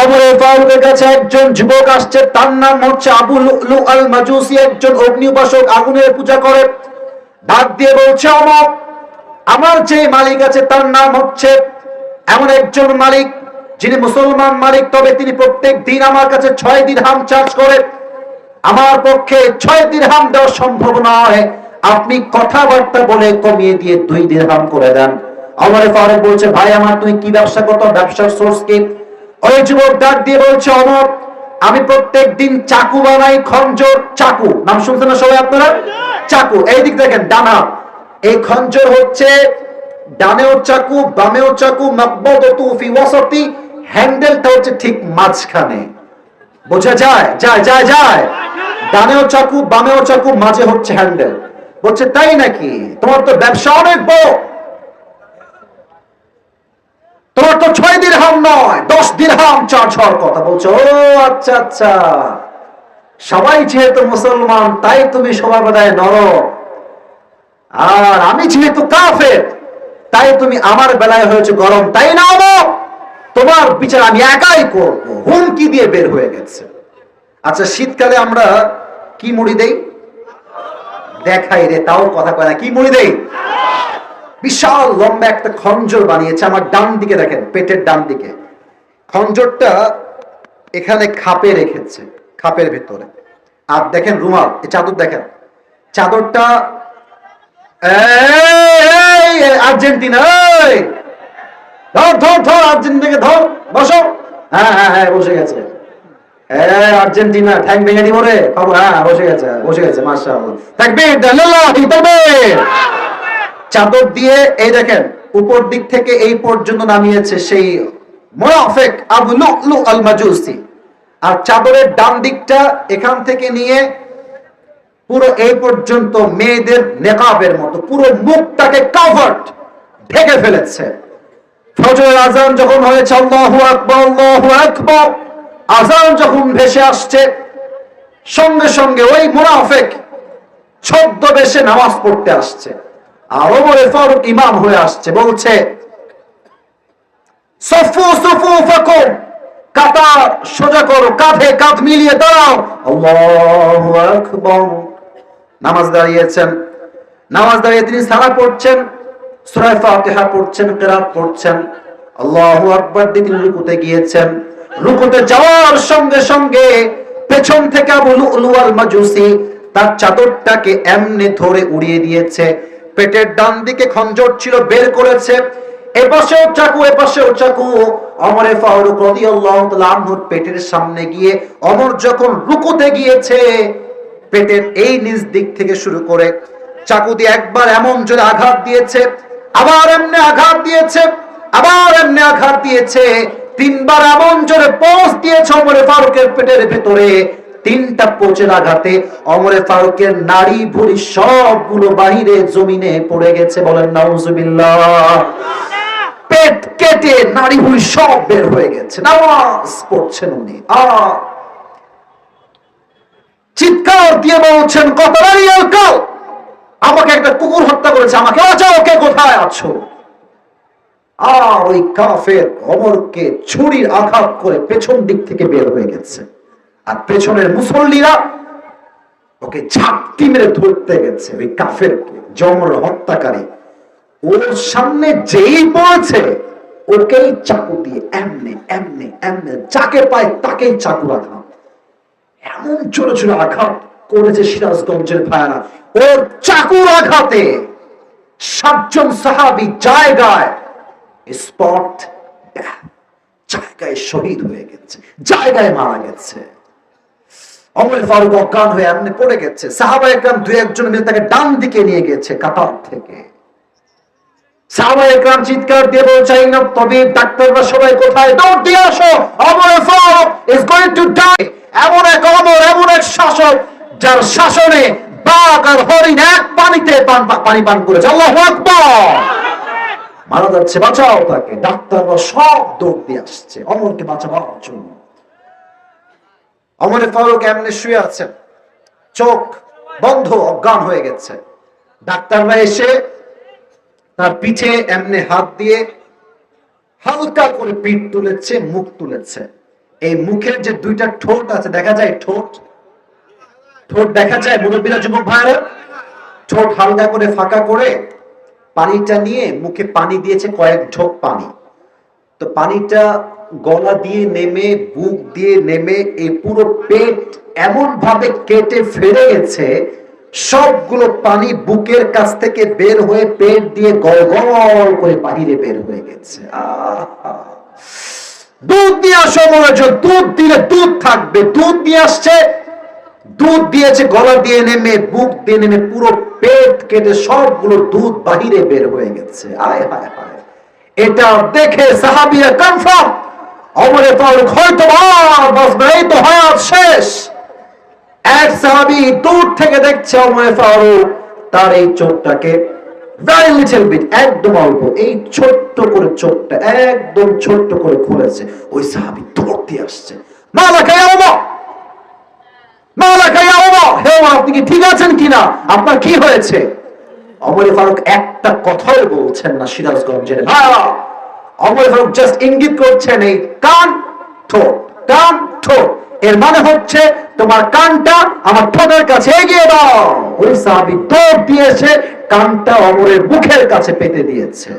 অমরের ফারুকের কাছে একজন যুবক আসছে, তার নাম হচ্ছে আবু লুলু আল মাজুসি একজন অগ্নি উপাসক আগুনের পূজা করে। ডাক দিয়ে বলছে, অমর, আমার যে মালিক আছে, তার নাম হচ্ছে এমন একজন মালিক, যিনি মুসলমান মালিক, তবে তিনি প্রত্যেক দিন আমার কাছে ছয় দিন হাম চার্জ করে। আমার পক্ষে ছয় দিরহাম দেওয়া সম্ভব নয়। আপনি কথাবার্তা বলে কমিয়ে দিয়ে দুই দিরহাম করে দেন। আমার ফারুক বলছে, ভাই আমার তুমি কি ব্যবসা করতো? ব্যবসার সোর্স কি? ওই যুবক ডাক দিয়ে বলছে, অমর, আমি প্রত্যেক দিন চাকু বানাই খঞ্জর চাকু। নাম শুনছেন না সবাই আপনারা? চাকু। এই দিক দেখেন, ডানা এই খঞ্জর হচ্ছে ডানেও চাকু, বামেও চাকু হ্যান্ডেলটা হচ্ছে ঠিক মাঝখানে। বোঝা যায়? যায় যায় যায়। ডানেও চাকু, বামেও চাকু, মাঝে হচ্ছে হ্যান্ডেল। বলছে, তাই নাকি? তোমার তো ব্যবসা অনেক বড়। তোমার তো ছয় দিরহাম নয়, দশ দিরহাম চার্জ হওয়ার কথা বলছো। ও আচ্ছা আচ্ছা। সবাই যেহেতু মুসলমান, তাই তুমি সবার বোধহয় নর আর আমি যেহেতু কাফের, তাই তুমি আমার বেলায় হয়েছে গরম, তাই না? তোমার বিচার আমি একাই করব। হুমকি দিয়ে বের হয়ে গেছে। আচ্ছা শীতকালে আমরা কি মুড়ি দেই? দেখাই রে, তাও কথা কয় না। কি মুড়ি দেই? বিশাল লম্বা একটা খঞ্জর বানিয়েছে, আমার ডান দিকে দেখেন, পেটের ডান দিকে। খঞ্জরটা এখানে খাপে রেখেছে, খাপের ভেতরে। আর দেখেন রুমাল, এই চাদর দেখেন। চাদরটা আর্জেন্টিনা! ধর ধর ধর, আর্জেন্টিনাকে ধর, বসো। হ্যাঁ হ্যাঁ হ্যাঁ বসে গেছে। হ্যাঁ আর্জেন্টিনা, ঠ্যাং হ্যাঁ বসে গেছে, বসে তাকবীর চাদর দিয়ে, এই দেখেন, উপর দিক থেকে এই পর্যন্ত নামিয়েছে সেই মুনাফিক আবু লুলু আল মাজুসি আর চাদরের ডান দিকটা এখান থেকে নিয়ে পুরো এই পর্যন্ত মেয়েদের নেকাবের মতো, পুরো মুখটাকে কাভার্ড ঢেকে ফেলেছে। ফজরের আজান যখন হয়েছে, আল্লাহু আকবার আল্লাহু আকবার আজান যখন ভেসে আসছে, সঙ্গে সঙ্গে ওই মুনাফিক ছদ্মবেশে নামাজ পড়তে আসছে। ওমরে ফারুক ইমাম হয়ে আসছে, বলছে, সফু সফু কাতার, সোজা করো, কাঁধে কাঁধ মিলিয়ে দাঁড়াও। আকবার। নামাজ দাঁড়িয়েছেন। নামাজ দাঁড়িয়ে তিনি সারা পড়ছেন ফাতিহা পড়ছেন পড়ছেন। আল্লাহু আকবার দিয়ে তিনি রুকুতে গিয়েছেন। রুকুতে যাওয়ার সঙ্গে সঙ্গে পেছন থেকে আবু মাজুসি তার চাদরটাকে এমনি ধরে উড়িয়ে দিয়েছে। পেটের ডান দিকে খঞ্জর ছিল, বের করেছে। চাকু চাকু। ফারুক পেটের সামনে গিয়ে অমর যখন রুকুতে গিয়েছে, পেটের এই নিচ দিক থেকে শুরু করে চাকু দিয়ে একবার এমন জোরে আঘাত দিয়েছে, আবার এমনি আঘাত দিয়েছে, আবার এমনি আঘাত দিয়েছে, তিনবার এমন জোরে পোষ দিয়েছে অমরে ফারুকের পেটের ভেতরে। তিনটা পোচের আঘাতে অমরে ফারুকের নারী ভুড়ি সবগুলো বাহিরে জমিনে পড়ে গেছে বলেন, নাউজুবিল্লাহ। পেট কেটে নারী ভুড়ি সব বের হয়ে গেছে। নামাজ পড়ছেন উনি। আ। চিৎকার দিয়ে বলছেন কত নারিয়াল কাল। আমাকে একটা কুকুর হত্যা করেছে, আমাকে বাঁচাও, কে কোথায় আছো? আর ওই কাফের অমরকে ছুরির আঘাত করে পেছন দিক থেকে বের হয়ে গেছে। আর পেছনের মুসল্লিরা ওকে ঝাপটি মেরে ধরতে গেছে, ওই কাফেরকে, জমর হত্যাকারী। ওর সামনে যেই পড়েছে, ওকেই চাকু দিয়ে এমনি এমনি এমনি, যাকে পায় তাকেই চাকু আঘাত এমন জোরে জোরে আঘাত করেছে সিরাজগঞ্জের ভাইয়ারা। ওর চাকুর আঘাতে সাতজন সাহাবি জায়গায় স্পট জায়গায় শহীদ হয়ে গেছে, জায়গায় মারা গেছে। ফারুক অজ্ঞান হয়ে এমনি পড়ে গেছে। একজন তাকে ডান দিকে নিয়ে গেছে কাতার থেকে। সাহাবা একরাম চিৎকার দিয়ে বলছে, "এই তবে ডাক্তাররা সবাই কোথায়? দৌড় দিয়ে আসো। Amar Farooq is going to die এমন এক অমর, এমন এক যার শাসনে আর হরিণ এক পানিতে পান পানি আকবার। মারা যাচ্ছে, বাঁচাও তাকে। ডাক্তাররা সব দৌড় দিয়ে আসছে। অমরকে বাঁচাবার জন্য। অমরে ফারুক এমনি শুয়ে আছেন? চোখ বন্ধ, অজ্ঞান হয়ে গেছে। ডাক্তাররা এসে তার পিঠে এমনি হাত দিয়ে হালকা করে পিঠ তুলেছে, মুখ তুলেছে। এই মুখের যে দুইটা ঠোঁট আছে, দেখা যায় ঠোঁট? ঠোঁট দেখা যায়, মুরব্বীরা, যুবক ভাইরা ঠোঁট হালকা করে, ফাঁকা করে পানিটা নিয়ে মুখে পানি দিয়েছে, কয়েক ঢোক পানি। তো পানিটা গলা দিয়ে নেমে, বুক দিয়ে নেমে এই পুরো পেট এমন ভাবে কেটে ফেলে গেছে সবগুলো পানি বুকের কাছ থেকে বের হয়ে পেট দিয়ে গল গল করে বাহিরে বের হয়ে গেছে। দুধ দিয়ে আসো মনোযোগ, দুধ দিলে দুধ থাকবে, দুধ দিয়ে আসছে, দুধ দিয়েছে, গলা দিয়ে নেমে, বুক দিয়ে নেমে, পুরো পেট কেটে সবগুলো দুধ বাহিরে বের হয়ে গেছে। আয়, হায় হায়। এটা দেখে সাহাবিরা কনফার্ম অমরে ফারুক হয়তো এই তো শেষ। এক সাহাবি দূর থেকে দেখছে অমরে ফারুক তার এই চোখটাকে ভেরি লিটল বিট একদম অল্প, এই ছোট্ট করে চোখটা একদম ছোট্ট করে খুলেছে। ওই সাহাবি আসছে। হে আপনি কি ঠিক আছেন কিনা? আপনার কি হয়েছে? অমরে ফারুক একটা কথাই বলছেন না, সিরাজগঞ্জের ভাইরা। ফারুক জাস্ট ইঙ্গিত করছেন এই কান ঠোঁট কান ঠোঁট। এর মানে হচ্ছে তোমার কানটা আমার ঠোঁটের কাছে এগিয়ে দাও। ওই সাহাবি দৌড় দিয়েছে কানটা অমরের মুখের কাছে পেতে দিয়েছে।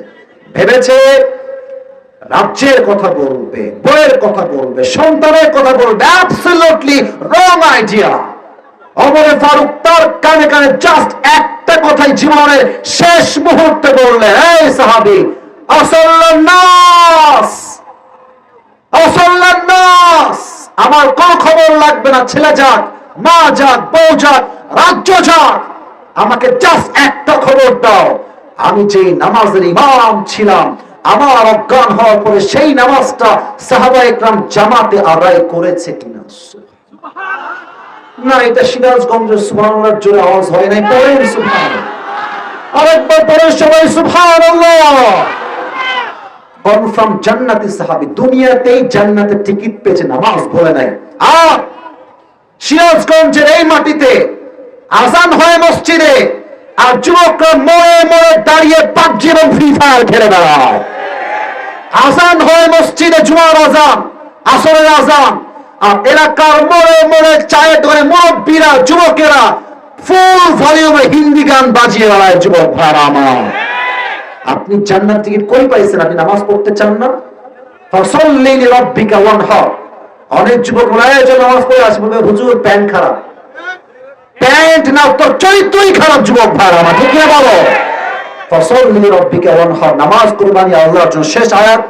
ভেবেছে রাজ্যের কথা বলবে, বইয়ের কথা বলবে, সন্তানের কথা বলবে অ্যাবসলিউটলি রং আইডিয়া অমরে ফারুক তার কানে কানে জাস্ট একটা কথাই জীবনের শেষ মুহূর্তে বললেন, এই সাহাবি আমার কোন খবর লাগবে না, ছেলে যাক, মা যাক, বউ যাক, রাজ্য যাক। আমাকে জাস্ট একটা খবর দাও। আমি যে নামাজের ইমাম ছিলাম, আমার অজ্ঞান হওয়ার পরে সেই নামাজটা সাহাবা একরাম জামাতে আদায় করেছে কিনা? না, এটা সিরাজগঞ্জের সুবহানাল্লাহর জোরে আওয়াজ হয় নাই, পড়েন সুবহানাল্লাহ। আরেকবার পড়ে সবাই সুবহানাল্লাহ। কনফার্ম জান্নাতি সাহাবী দুনিয়াতেই জান্নাতের টিকিট পেয়েছে নামাজ নাই। আর সিরাজগঞ্জের এই মাটিতে আজান হয় মসজিদে, আর যুবকরা মরে মরে দাঁড়িয়ে পাবজি এবং ফ্রি ফায়ার খেলে আজান মসজিদে আজান, আসরের আজান, আর এলাকার মোড়ে মোড়ে চায়ের দোকানে মুরব্বীরা, যুবকেরা ফুল ভলিউমে হিন্দি গান বাজিয়ে বেড়ায়, যুবক ভাড়া আমার। আপনি জান্নাত টিকিট কই পাইছেন? আপনি নামাজ পড়তে চান না? ফসল্লি লিরাব্বিকা ওয়ানহার অনেক যুবক বলে যে নামাজ পড়ে আসবে হুজুর, প্যান্ট খারাপ। প্যান্ট না, তোর চরিত্রই খারাপ, যুবক ভাড়া আমার ঠিক না বলো? ফসল্লি লিরাব্বিকা ওয়ানহার নামাজ কুরবানি আল্লাহর জন্য শেষ আয়াত।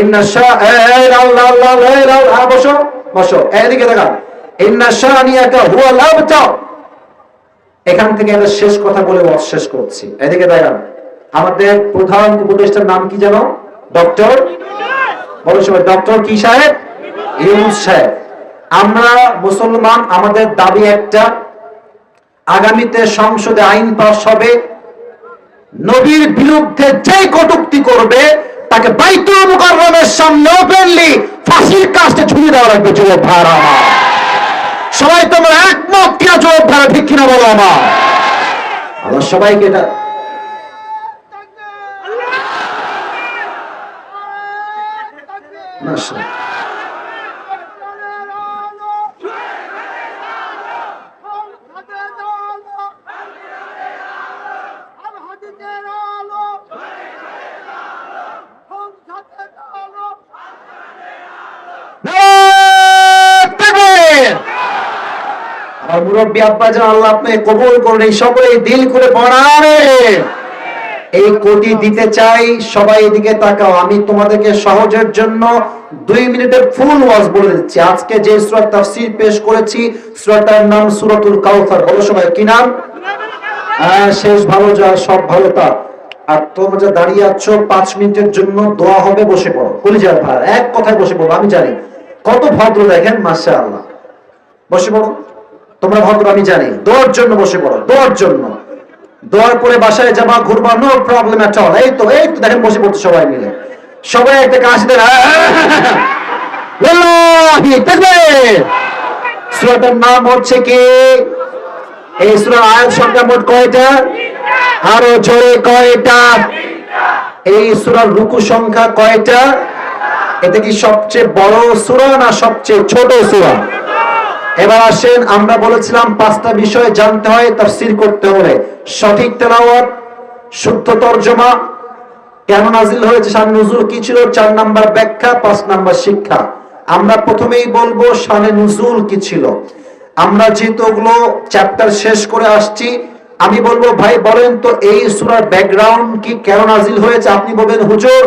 ইন্না শা আল্লাহ আল্লাহ এই বসো বসো। এদিকে ইন্না এখান থেকে একটা শেষ কথা বলে শেষ করছি। এদিকে দেখান আমাদের প্রধান উপদেষ্টার নাম কি জানো ডক্টর? ডক্টর কি সাহেব? ইউনুস সাহেব। আমরা মুসলমান, আমাদের দাবি একটা, আগামীতে সংসদে আইন পাস হবে। নবীর বিরুদ্ধে যে কটুক্তি করবে, তাকে বাইতুল সামনে ফাঁসির কাজটা ঝুলিয়ে দেওয়া লাগবে, যুবক ভাড়া সবাই তোমরা একমত কিনা, যুবক ভাড়া ঠিক কিনা বলো আমার? আমার সবাইকে এটা তাকবীর! আমার মুরব্বী আব্বা যেন আল্লাহ আপনি কবুল এই সকলে দিল করে পড়ারে এই কোটি দিতে চাই, সবাই এদিকে তাকাও, আমি তোমাদেরকে সহজের জন্য দুই মিনিটের ফুল ওয়াজ বলে দিচ্ছি। আজকে যে সূরা তাফসীর পেশ করেছি, সূরাটার নাম সূরাতুল কাউসার বলো সবাই, কি নাম? হ্যাঁ শেষ ভালো যা, সব ভালো তা। আর তোমরা যা দাঁড়িয়ে আছো, পাঁচ মিনিটের জন্য দোয়া হবে, বসে পড়ো। কলিজার ভাই এক কথায় বসে পড়ো, আমি জানি। কত ভদ্র দেখেন মাসা আল্লাহ বসে পড়ো। তোমরা ভদ্র, আমি জানি। দোয়ার জন্য বসে পড়ো, দোয়ার জন্য। দোয়ার পরে বাসায় যাবা, ঘুরবা নো প্রবলেম এট অল এই তো এই তো, দেখেন বসে পড়তে সবাই মিলে। সবাই একটা কাশি দেন লিল্লাহি তাকবীর সূরাটার নাম হচ্ছে কি? এই আয়াত সংখ্যা মোট কয়টা? আরও জোরে কয়টা? এই সূরার রুকু সংখ্যা কয়টা? এটা কি সবচেয়ে বড় সূরা না সবচেয়ে ছোট সূরা? এবার আসেন, আমরা বলেছিলাম পাঁচটা বিষয় জানতে হয়, তাফসীর করতে হলে সঠিক তেলাওয়াত, শুদ্ধ তরজমা, কেন নাজিল হয়েছে, শান নুজুল কি ছিল, চার নাম্বার ব্যাখ্যা, পাঁচ নাম্বার শিক্ষা। আমরা প্রথমেই বলব, শানে নুজুল কি ছিল। আমরা যেহেতু ওগুলো চ্যাপ্টার শেষ করে আসছি, আমি বলব, ভাই, বলেন তো, এই সূরার ব্যাকগ্রাউন্ড কি, কেন নাজিল হয়েছে? আপনি বলবেন, হুজুর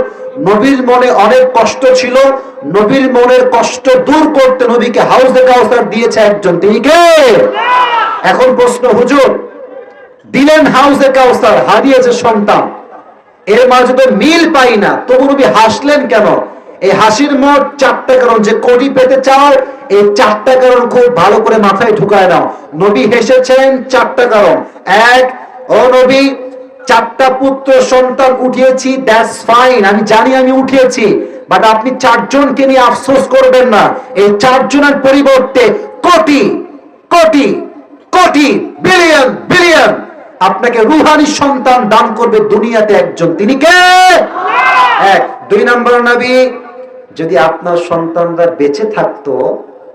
নবীর মনে অনেক কষ্ট ছিল, নবীর মনের কষ্ট দূর করতে নবীকে হাউসে কাউসার দিয়েছে একজন। তিনি কে? এখন প্রশ্ন, হুজুর, দিলেন হাউসে কাউসার হারিয়েছে সন্তান। এর মাঝে তো মিল পাই না, তবু নবী হাসলেন কেন? এই হাসির মোট চারটা কারণ, যে কোটি পেতে চাও, এই চারটা কারণ খুব ভালো করে মাথায় ঢুকায় নাও। নবী হেসেছেন চারটা কারণ। এক, ও নবী চারটা পুত্র সন্তান উঠিয়েছি দ্যাটস ফাইন আমি জানি আমি উঠিয়েছি বাট আপনি চারজনকে নিয়ে আফসোস করবেন না। এই চারজনের পরিবর্তে কোটি কোটি কোটি বিলিয়ন বিলিয়ন আপনাকে রুহানি সন্তান দান করবে দুনিয়াতে একজন। তিনি কে? এক। দুই নম্বর নবী, যদি আপনার সন্তানরা বেঁচে থাকতো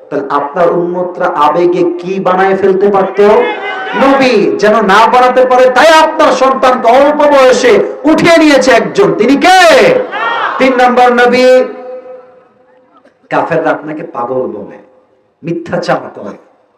তাহলে আপনার উন্মতরা আবেগে কি বানায় ফেলতে পারত? নবী যেন না বানাতে পারে, তাই আপনার সন্তানকে অল্প বয়সে উঠিয়ে নিয়েছে একজন। তিনি কে? তিন নম্বর নবী। কাফেররা আপনাকে পাগল বলে, মিথ্যাচার করে,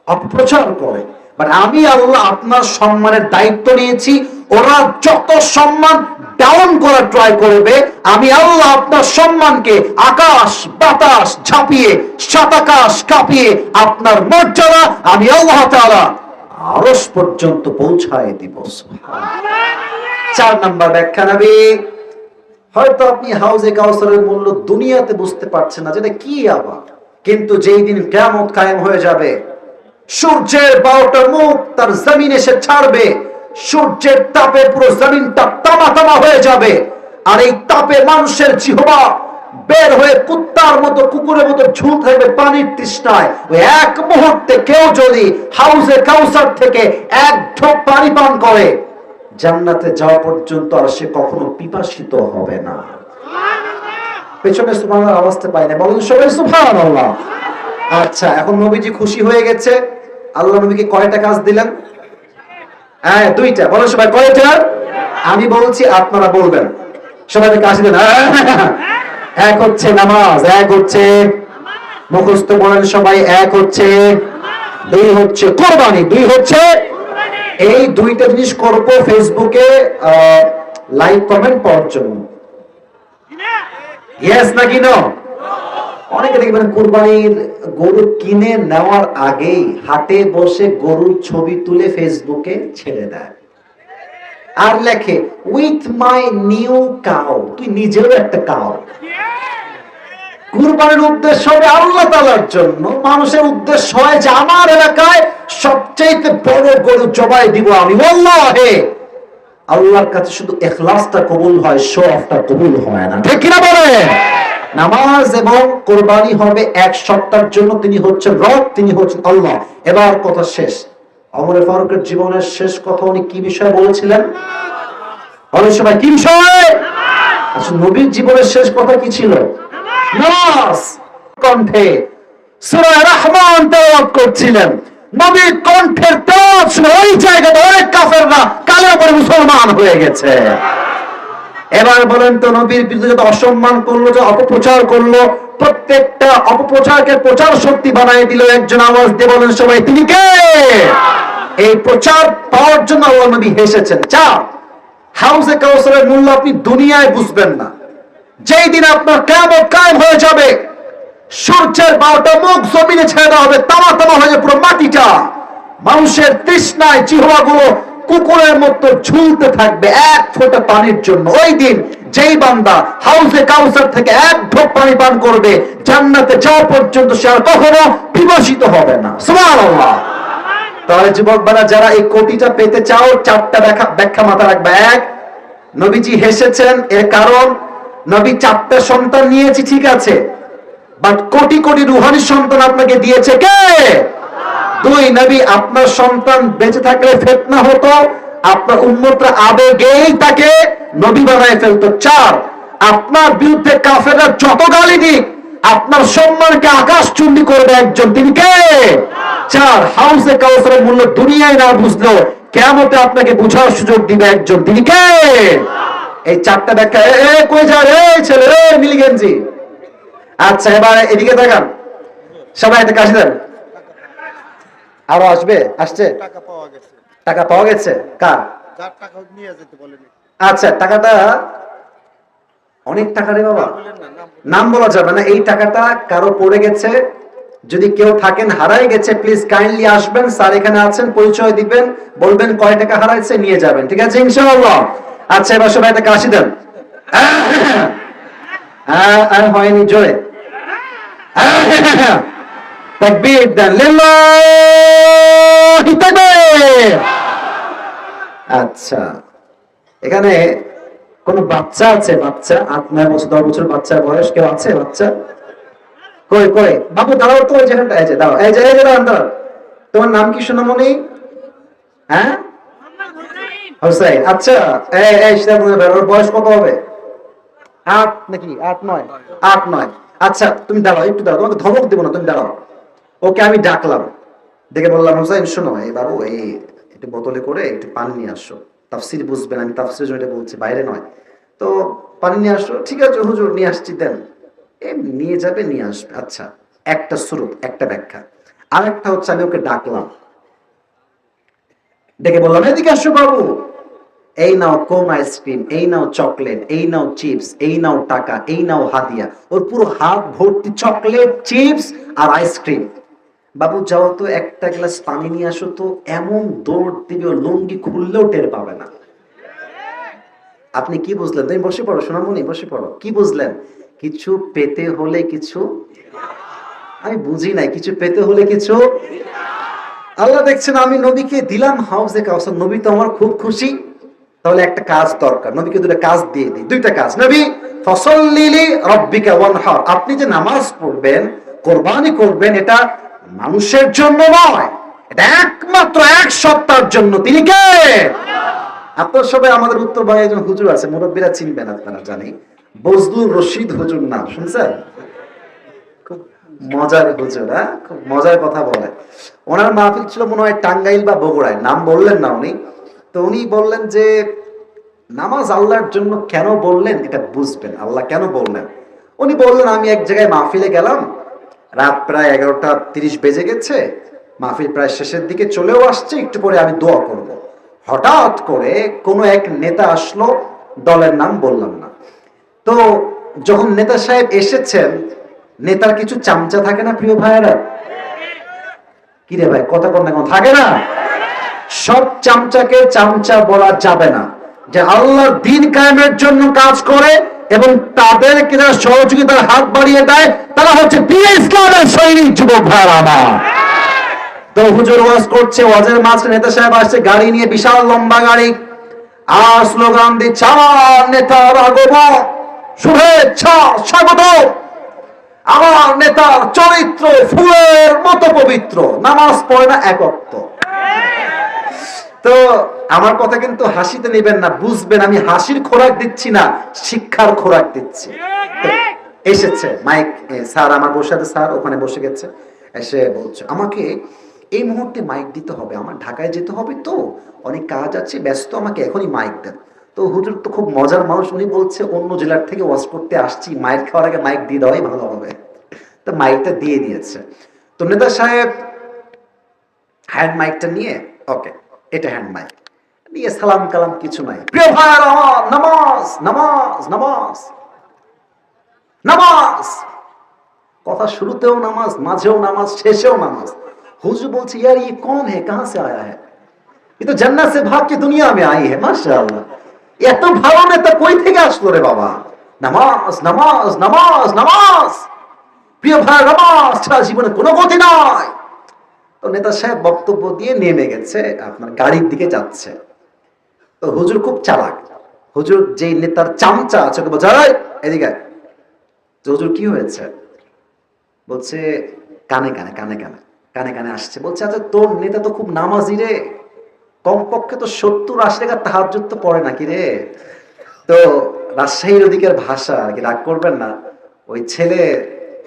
অপপ্রচার করে। বাট আমি আল্লাহ আপনার সম্মানের দায়িত্ব নিয়েছি। ওরা যত সম্মান ডাউন করার ট্রাই করবে, আমি আল্লাহ আপনার সম্মানকে আকাশ, বাতাস ঝাঁপিয়ে, সাতাকাশ কাঁপিয়ে আপনার মর্যাদা আমি আল্লাহ তাআলা আরস পর্যন্ত পৌঁছায় দিব চার নাম্বার ব্যাখ্যা নবী, হয়তো আপনি হাউজে কাউসারের মূল্য দুনিয়াতে বুঝতে পারছেন না যেটা কি আবার। কিন্তু যেই দিন কেমত কায়েম হয়ে যাবে সূর্যের বারোটা মুখ তার জমিন এসে ছাড়বে। সূর্যের তাপে পুরো জমিনটা তামা তামা হয়ে যাবে। আর এই তাপে মানুষের জিহবা বের হয়ে কুত্তার মতো, কুকুরের মতো ঝুল থাকবে পানির তৃষ্ণায়। ওই এক মুহূর্তে কেউ যদি হাউজে কাউসার থেকে এক ঢোক পানি পান করে, জান্নাতে যাওয়া পর্যন্ত আর সে কখনো পিপাসিত হবে না। পেছনে সুবহানাল্লাহ আওয়াজটা পাই না বলেন সবাই সুবহানাল্লাহ। আচ্ছা এখন নবীজি খুশি হয়ে গেছে। আল্লাহ নবীকে কয়টা কাজ দিলেন? হ্যাঁ দুইটা। বলো সবাই কয়টা? আমি বলছি আপনারা বলবেন। সবাই কাজ দেন। এক হচ্ছে নামাজ এক হচ্ছে মুখস্থ বলেন সবাই এক হচ্ছে দুই হচ্ছে কোরবানি দুই হচ্ছে এই দুইটা জিনিস করব ফেসবুকে লাইক কমেন্ট পাওয়ার জন্য। ইয়েস নাকি নো অনেকে দেখবেন কুরবানির গরু কিনে নেওয়ার আগেই হাটে বসে গরুর ছবি তুলে ফেসবুকে ছেড়ে দেয়। আর লেখে উইথ মাই নিউ কাউ তুই নিজেও একটা কাউ কুরবানির উদ্দেশ্য হবে আল্লাহ তালার জন্য। মানুষের উদ্দেশ্য হয় যে আমার এলাকায় সবচেয়ে বড় গরু জবাই দিব আমি। হে আল্লাহর কাছে শুধু এখলাসটা কবুল হয় শো কবুল হয় না। ঠিক কিনা বলে নামাজ এবং কোরবানি হবে এক সপ্তাহের জন্য। তিনি হচ্ছেন রব, তিনি হচ্ছেন আল্লাহ। এবার কথা শেষ। অমরে ফারুকের জীবনের শেষ কথা উনি কি বিষয়ে বলেছিলেন? অনেক সময় কি বিষয়? আচ্ছা নবীর জীবনের শেষ কথা কি ছিল? নামাজ। কণ্ঠে সূরা রহমান তেলাওয়াত করছিলেন। নবীর কণ্ঠের তেলাওয়াত শুনে ওই জায়গাতে অনেক কাফেররা কালের উপরে মুসলমান হয়ে গেছে। এবার বলেন তো নবীর বিরুদ্ধে যত অসম্মান করল যে অপপ্রচার করল, প্রত্যেকটা অপপ্রচারকে প্রচার শক্তি বানাই দিল একজন আওয়াজ দিয়ে বলেন সবাই, তিনি কে? এই প্রচার পাওয়ার জন্য আল্লাহ নবী হেসেছেন। চা হাউসে কাউসারের মূল্য আপনি দুনিয়ায় বুঝবেন না। যেই দিন আপনার কেমন কায়েম হয়ে যাবে, সূর্যের বারোটা মুখ জমিনে ছেড়ে দেওয়া হবে তামা তামা হয়ে পুরো মাটিটা। মানুষের তৃষ্ণায়, জিহ্বাগুলো কুকুরের মতো ঝুলতে থাকবে এক ফোঁটা পানির জন্য। ওই দিন যেই বান্দা হাউসে কাউসার থেকে এক ঢোক পানি পান করবে, জান্নাতে যাওয়া পর্যন্ত সে আর কখনো বিভাসিত হবে না। তাহলে যুবক বারা যারা এই কোটিটা পেতে চাও, চারটা ব্যাখ্যা ব্যাখ্যা মাথা রাখবে। এক, নবীজি হেসেছেন, এর কারণ, নবী চারটা সন্তান নিয়েছি, ঠিক আছে, বাট কোটি কোটি রুহানি সন্তান আপনাকে দিয়েছে কে? দুই নবী আপনার সন্তান বেঁচে থাকলে ফেতনা হতো আপনার উন্মতরা আবেগেই তাকে নবী বানায় ফেলতো। চার আপনার বিরুদ্ধে কাফেররা যত গালি দিক আপনার সম্মানকে আকাশ চুন্ডি করবে একজন। তিনি কে? চার হাউসে কাউসারের মূল্য দুনিয়ায় না বুঝলো কেমতে আপনাকে বুঝার সুযোগ দিবে একজন। তিনি কে? এই চারটা ব্যাখ্যা এ, কই যা রে ছেলে? রে মিলিগেঞ্জি। আচ্ছা এবার এদিকে দেখান। সবাই একটা কাশি দেন। আরও আসবে আসছে টাকা পাওয়া গেছে টাকা পাওয়া গেছে কার যার টাকা নিয়ে যেতে বলেনি আচ্ছা টাকাটা অনেক টাকা রে বাবা নাম বলা যাবে না এই টাকাটা কারও পড়ে গেছে যদি কেউ থাকেন হারাই গেছে প্লিজ কাইন্ডলি আসবেন স্যার এখানে আছেন পরিচয় দিবেন বলবেন কয় টাকা হারাইছে নিয়ে যাবেন ঠিক আছে ইনশাআল্লাহ আচ্ছা এবার সবাই একটা কাশি দেন হ্যাঁ আর হয়নি জোরে তাকবীর আচ্ছা এখানে কোন বাচ্চা আছে? বাচ্চা আট, নয় বছর, দশ বছর বাচ্চার বয়স কেউ আছে বাচ্চা? কই কই? বাবু, দাঁড়াও তো যেখানটা এই যে, দাঁড়াও, এই যে এই যে, দাঁড়ান তোমার নাম কি, সোনামণি? হ্যাঁ? হোসাইন। আচ্ছা এই এই, সেটা মনে ওর বয়স কত হবে? আট নাকি? আট, নয়? আট, নয়। আচ্ছা তুমি দাঁড়াও, একটু দাঁড়াও, তোমাকে ধমক দেবো না, তুমি দাঁড়াও। ওকে আমি ডাকলাম। দেখে বললাম, হোসাইন, শোনো এই বাবু এই একটু বোতলে করে একটু পানি নিয়ে আসো। তাফসির বুঝবেন, আমি তাফসির জন্য এটা বলছি, বাইরে নয়। তো পানি নিয়ে আসো, ঠিক আছে, হুজুর, নিয়ে আসছি, দেন। এ নিয়ে যাবে, নিয়ে আসবে আচ্ছা একটা স্বরূপ, একটা ব্যাখ্যা। আর একটা হচ্ছে, আমি ওকে ডাকলাম। ডেকে বললাম, এদিকে আসো বাবু। এই নাও কোন আইসক্রিম, এই নাও চকলেট, এই নাও চিপস, এই নাও টাকা, এই নাও হাদিয়া। ওর পুরো হাত ভর্তি চকলেট, চিপস আর আইসক্রিম। বাবু, যাও তো, একটা গ্লাস পানি নিয়ে আসো তো, এমন দৌড় দিবে লুঙ্গি খুললেও টের পাবে না। আপনি কি বুঝলেন? তুমি বসে পড়ো, সোনামণি, বসে পড়ো। কি বুঝলেন? কিছু পেতে হলে কিছু? আমি বুঝি নাই, কিছু পেতে হলে কিছু? আল্লাহ দেখছেন, আমি নবীকে দিলাম হাউসে কাউসার। নবী তো আমার খুব খুশি। তাহলে একটা কাজ দরকার। নবীকে দুটো কাজ দিয়ে দিই। দুইটা কাজ। নবী ফসল্লিলি রব্বিকা ওয়ানহার আপনি যে নামাজ পড়বেন, কোরবানি করবেন, এটা মানুষের জন্য নয়, এটা একমাত্র এক সপ্তাহের জন্য। তিনি কে? আপনার সবাই আমাদের উত্তর ভাই একজন হুজুর আছে, মুরব্বীরা চিনবেন আপনারা, জানি। বজলুর রশিদ হুজুর নাম, শুনছেন? মজার হুজুর হ্যাঁ? খুব মজার কথা বলে। ওনার মাহফিল ছিল মনে হয় টাঙ্গাইল বা বগুড়ায়, নাম বললেন না উনি। তো উনি বললেন যে, নামাজ আল্লাহর জন্য কেন বললেন? এটা বুঝবেন, আল্লাহ কেন বললেন? উনি বললেন, আমি এক জায়গায় মাহফিলে গেলাম রাত প্রায় এগারোটা তিরিশ বেজে গেছে, মাহফিল প্রায় শেষের দিকে চলেও আসছে, একটু পরে আমি দোয়া করব। হঠাৎ করে কোনো এক নেতা আসলো, দলের নাম বললাম না। তো যখন নেতা সাহেব এসেছেন, নেতার কিছু চামচা থাকে না প্রিয় ভাইয়েরা? কি রে ভাই, কথা কন না থাকে না? সব চামচাকে চামচা বলা যাবে না। যে আল্লাহ দিন কায়েমের জন্য কাজ করে এবং তাদেরকে যারা সহযোগিতার হাত বাড়িয়ে দেয়, তারা হচ্ছে দিয়ে ইসলামের সৈনিক যুবক ভাইয়ের আমার। তো ওয়াজ করছে, ওয়াজের মাঝে নেতা সাহেব আসছে, গাড়ি নিয়ে বিশাল লম্বা গাড়ি। আর স্লোগান দিচ্ছে, আমার নেতার আগমন, শুভেচ্ছা, স্বাগত। আমার নেতার চরিত্র ফুলের মতো পবিত্র, নামাজ পড়ে না একত্ব তো আমার কথা কিন্তু হাসিতে নেবেন না, বুঝবেন আমি হাসির খোরাক দিচ্ছি না, শিক্ষার খোরাক দিচ্ছি। এসেছে, মাইক স্যার, আমার বসে আছে স্যার ওখানে বসে গেছে, এসে বলছে, আমাকে এই মুহূর্তে মাইক দিতে হবে, আমার ঢাকায় যেতে হবে তো, অনেক কাজ আছে, ব্যস্ত, আমাকে এখনই মাইক দেন। তো হুজুর তো খুব মজার মানুষ, উনি বলছে, অন্য জেলার থেকে ওয়াজ করতে আসছি, মাইক খাওয়ার আগে মাইক দিয়ে দেওয়াই ভালো হবে। তো মাইকটা দিয়ে দিয়েছে। তো নেতা সাহেব হ্যান্ড মাইকটা নিয়ে ওকে এটা হ্যান্ড মাইক দিয়ে সালাম কালাম কিছু নাই। প্রিয় ভাইয়ার নামাজ নামাজ নামাজ নামাজ। কথা শুরুতেও নামাজ, মাঝেও নামাজ, শেষেও নামাজ। হুজু বলছে, ইয়ার ইয়ে কন হে? কাহা সে আয়া হ্যাঁ ये তো जन्नत সে भाग के दुनिया में आई है माशाल्लाह এত ভালো নেতা কই থেকে আসলো রে বাবা? নামাজ নামাজ নামাজ নামাজ। প্রিয় ভাই, নামাজ ছাড়া জীবনে কোনো গতি নাই। তো নেতা সাহেব বক্তব্য দিয়ে নেমে গেছে, আপনার গাড়ির দিকে যাচ্ছে। হুজুর খুব চালাক। হুজুর যে নেতার চামচা আছে ওকে বলছে "এই, এদিকে হুজুর কি হয়েছে? বলছে কানে কানে কানে কানে কানে কানে আসছে। বলছে আচ্ছা তোর নেতা তো খুব নামাজি রে। কমপক্ষে তো সত্তর আশি টাকা তাহার তো পড়ে নাকি রে? তো রাজশাহীর ওদিকের ভাষা আর কি রাগ করবেন না। ওই ছেলে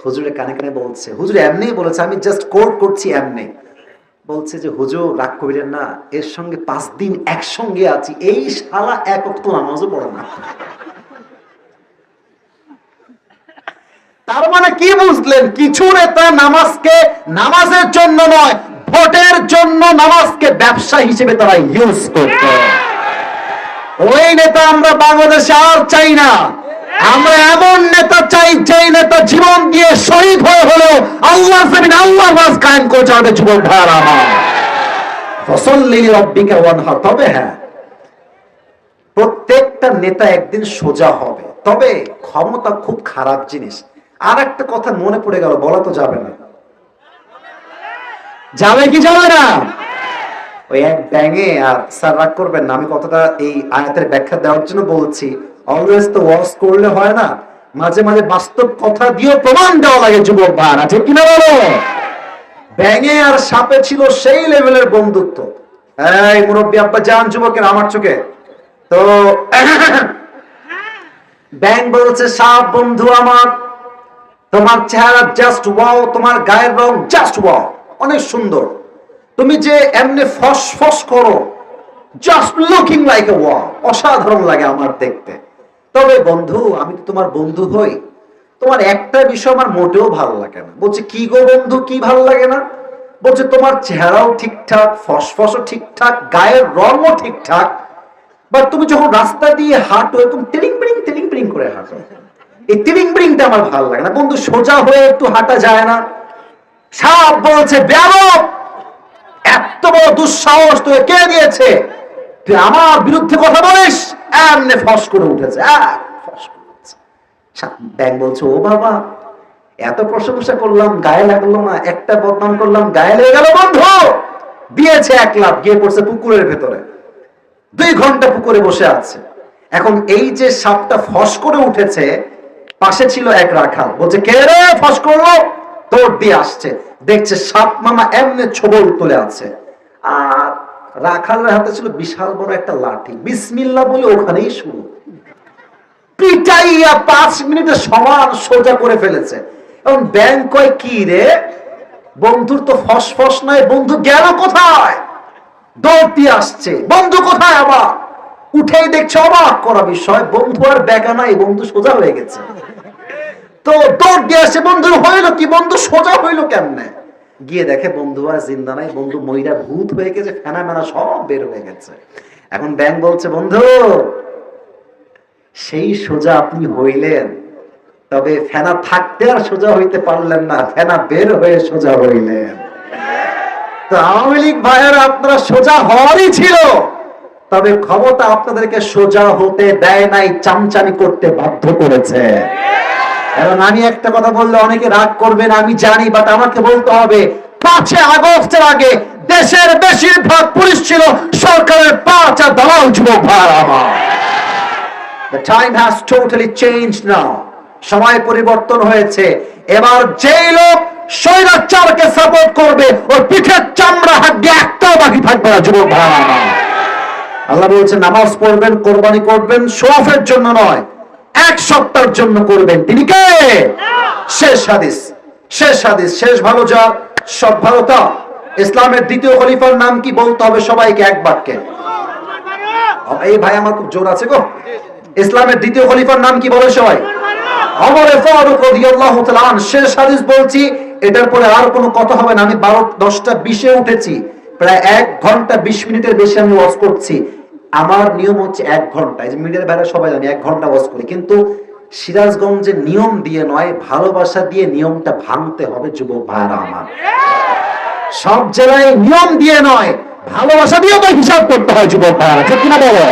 হুজুরের কানে কানে বলছে হুজুর এমনি বলেছে আমি জাস্ট কোর্ট করছি এমনি। বলছে যে, হুজুর, রাগ করিলেন না। এর সঙ্গে পাঁচ দিন একসঙ্গে আছি। এই শালা এক অক্ত নামাজও পড়ে না। তার মানে কি বুঝলেন? কিছু নেতা নামাজকে নামাজের জন্য নয়, ভোটের জন্য নামাজকে ব্যবসা হিসেবে তারা ইউজ করত। ওই নেতা আমরা বাংলাদেশে আর চাই না। আমরা এমন নেতা চাই, যেই নেতা জীবন দিয়ে শহীদ হয়ে হলো আল্লাহ জমিন আল্লাহ রাজ কায়েম করেছে আমাদের ভাইয়ারা আমার ফসল্লি রব্বিকা তবে হ্যাঁ প্রত্যেকটা নেতা একদিন সোজা হবে। তবে ক্ষমতা খুব খারাপ জিনিস। আর একটা কথা মনে পড়ে গেল, বলা তো যাবে না। যাবে কি যাবে না? ওই এক ব্যাঙে, আর স্যার রাগ করবেন না, আমি কতটা এই আয়াতের ব্যাখ্যা দেওয়ার জন্য বলছি। অলওয়েজ তো ওয়াশ করলে হয় না, মাঝে মাঝে বাস্তব কথা দিয়েও প্রমাণ দেওয়া লাগে, যুবক ভাড়া ঠিক কিনা বলো? ব্যাঙে আর সাপে ছিল সেই লেভেলের বন্ধুত্ব। এই মুরব্বী আব্বা, যান যুবকের আমার চোখে। তো বলছে, সাপ বন্ধু আমার, তোমার চেহারা জাস্ট ওয়াও তোমার গায়ের রং জাস্ট ওয়াও অনেক সুন্দর। তুমি যে এমনি ফস ফস করো জাস্ট লুকিং লাইক এ অসাধারণ লাগে আমার দেখতে। তবে বন্ধু, আমি তো তোমার বন্ধু হই। তোমার একটা বিষয় আমার মোটেও ভালো লাগে না। বলছে, কি গো বন্ধু, কি ভালো লাগে না? বলছে, তোমার চেহারাও ঠিকঠাক, ফসফসও ঠিকঠাক, গায়ের রঙও ঠিকঠাক। বাট তুমি যখন রাস্তা দিয়ে হাঁটো এরকম টিলিং পিলিং টিলিং পিলিং করে হাঁটো। এই টিলিং পিলিংটা আমার ভালো লাগে না। বন্ধু, সোজা হয়ে একটু হাঁটা যায় না। সাপ বলছে ব্যাপক এত বড় দুঃসাহস তোকে কে দিয়েছে? তুই আমার বিরুদ্ধে কথা বলিস, এমনি ফস করে উঠেছে। ব্যাং বলছে, ও বাবা, এত প্রশংসা করলাম, গায়ে লাগল না, একটা বদনাম করলাম, গায়ে লেগে গেল বন্ধু। দিয়েছে এক লাভ গিয়ে পড়ছে পুকুরের ভেতরে। দুই ঘণ্টা পুকুরে বসে আছে। এখন এই যে সাপটা ফস করে উঠেছে, পাশে ছিল এক রাখাল। বলছে, কে রে ফস করল? দৌড় দিয়ে আসছে। দেখছে সাপ মামা এমনি ছবল তুলে আছে। আর রাখালের হাতে ছিল বিশাল বড় একটা লাঠি। বিসমিল্লা বলে ওখানেই শুরু। পিটাইয়া পাঁচ মিনিটে সমান সোজা করে ফেলেছে। এবং ব্যাংক কয়, কি রে? বন্ধুর তো ফস ফস নয় বন্ধু গেল কোথায়? দৌড় আসছে। বন্ধু কোথায় আবার? উঠেই দেখছে অবাক করা বিষয়। বন্ধু আর বেগা নাই, বন্ধু সোজা হয়ে গেছে। তো দৌড় দিয়ে আসছে, বন্ধু হইল কি? বন্ধু সোজা হইল কেমনে? গিয়ে দেখে বন্ধু আর জিন্দা নাই, বন্ধু ময়রা ভূত হয়ে গেছে ফেনা মেনা সব বের হয়ে গেছে। এখন ব্যাংক বলছে, বন্ধু, সেই সোজা আপনি হইলেন, তবে ফেনা থাকতে আর সোজা হইতে পারলেন না, ফেনা বের হয়ে সোজা হইলেন। তো আওয়ামী লীগ ভাইয়েরা, আপনারা সোজা হওয়ারই ছিল, তবে ক্ষমতা আপনাদেরকে সোজা হতে দেয় নাই, চামচামি করতে বাধ্য করেছে। এবং আমি একটা কথা বললে, অনেকে রাগ করবেন আমি জানি বাট আমাকে বলতে হবে পাঁচে আগস্টের আগে দেশের বেশিরভাগ পুলিশ ছিল সরকারের পাঁচ আর দালাল যুবক The time has totally changed now. সময় পরিবর্তন হয়েছে এবার যেই লোক স্বৈরাচারকে সাপোর্ট করবে, ওর পিঠের চামড়া হাড্ডি একটাও বাকি থাকবে না যুবক আমার। আল্লাহ বলছে, নামাজ পড়বেন, কোরবানি করবেন শোফের জন্য নয় এক সপ্তাহের জন্য করবেন। তিনি কে? শেষ হাদিস। শেষ হাদিস। শেষ ভালো যা, সব ভালো তা। ইসলামের দ্বিতীয় খলিফার নাম কি বলতে হবে সবাইকে এক বাক্যে? এই ভাই আমার খুব জোর আছে গো। ইসলামের দ্বিতীয় খলিফার নাম কি বলে সবাই? অমরে ফারুক রাদিয়াল্লাহু তাআলা শেষ হাদিস বলছি, এটার পরে আর কোনো কথা হবে না। আমি 12 10টা 20 এ উঠেছি। প্রায় 1 ঘণ্টা 20 মিনিটের বেশি আমি ওয়াজ করছি। আমার নিয়ম হচ্ছে এক ঘণ্টা। এই যে মিডিয়ার বাইরে সবাই জানি, এক ঘণ্টা ওয়াজ করি। কিন্তু সিরাজগঞ্জে নিয়ম দিয়ে নয়, ভালোবাসা দিয়ে নিয়মটা ভাঙতে হবে, যুবক ভাইরা আমার। সব জেলায় নিয়ম দিয়ে নয়, ভালোবাসা দিয়েও তো হিসাব করতে হয়, যুবক ভাইরা ঠিক কিনা বলো?